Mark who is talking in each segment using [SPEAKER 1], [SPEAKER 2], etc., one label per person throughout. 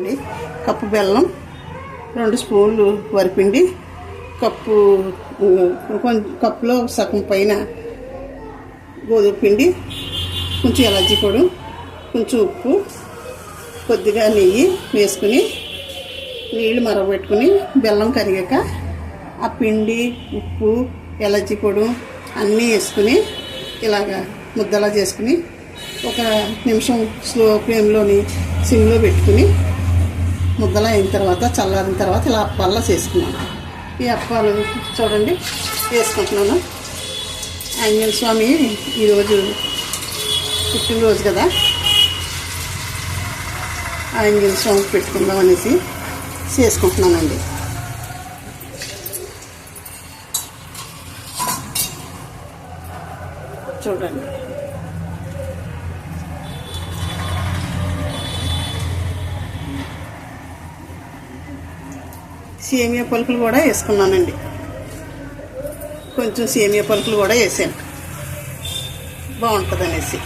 [SPEAKER 1] అండి. కప్పు బెల్లం రెండు స్పూన్లు వరిపిండి కప్పు కొంచెం కప్పులో సగం పైన గోధుమ పిండి కొంచెం ఎలర్జీ పొడి కొంచెం ఉప్పు కొద్దిగా నెయ్యి వేసుకుని నీళ్ళు మరగబెట్టుకుని బెల్లం కరిగాక ఆ పిండి ఉప్పు ఎలర్జీ పొడి అన్నీ వేసుకుని ఇలాగా ముద్దలా చేసుకుని ఒక నిమిషం స్లో ఫ్లేమ్లోని సిమ్లో పెట్టుకుని ముద్దలు అయిన తర్వాత చల్లారిన తర్వాత ఇలా అప్పాల్లో చేసుకున్నాను. ఈ అప్పాలు చూడండి వేసుకుంటున్నాను. ఆంజనేయ స్వామి ఈరోజు పుట్టినరోజు కదా. ఆంజనేయ స్వామి పెట్టుకుందాం అనేసి చేసుకుంటున్నానండి. చూడండి. సేమియా పలుకులు కూడా వేసుకున్నానండి. కొంచెం సేమియా పలుకులు కూడా వేసాను. బాగుంటుంది అనేసి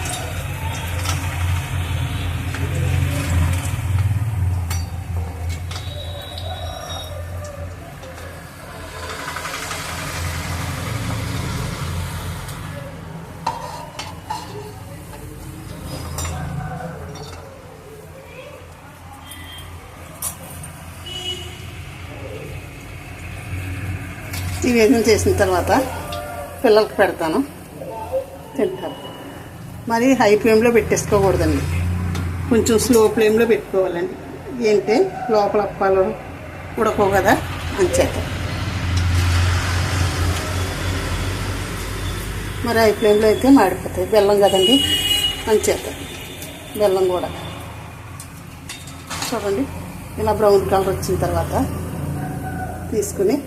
[SPEAKER 1] ఈ వేదన చేసిన తర్వాత పిల్లలకి పెడతాను. తింటారు. మరి హై ఫ్లేమ్లో పెట్టేసుకోకూడదండి. కొంచెం స్లో ఫ్లేమ్లో పెట్టుకోవాలండి. ఏంటంటే లోపల అప్పాలు ఉడకవు కదా? అంచేత. మరి హై ఫ్లేమ్లో అయితే మాడిపోతాయి. బెల్లం కదండి? అంచేత. బెల్లం కూడా. చూడండి. ఇలా బ్రౌన్ కలర్ వచ్చిన తర్వాత తీసుకుని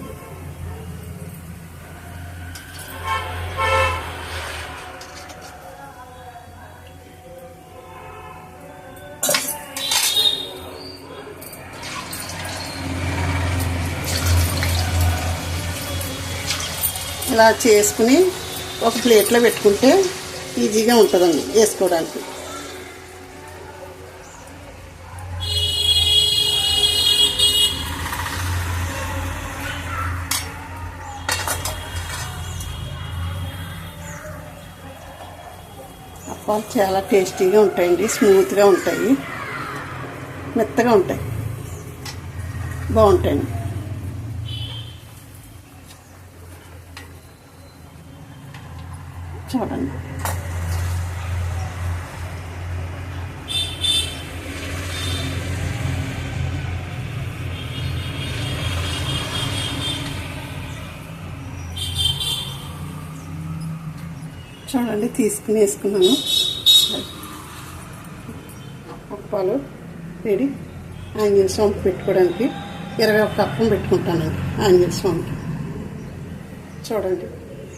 [SPEAKER 1] ఇలా చేసుకుని ఒక ప్లేట్లో పెట్టుకుంటే ఈజీగా ఉంటుందండి వేసుకోవడానికి. అప్పాలు చాలా టేస్టీగా ఉంటాయండి స్మూత్గా ఉంటాయి మెత్తగా ఉంటాయి. బాగుంటాయండి. చూడండి. చూడండి తీసుకుని వేసుకున్నాను. అప్పాలు రెడీ. ఆంజనేయ స్వామికి పెట్టుకోవడానికి ఇరవై ఒక్క అప్పం పెట్టుకుంటానండి ఆంజనేయ స్వామికి. చూడండి.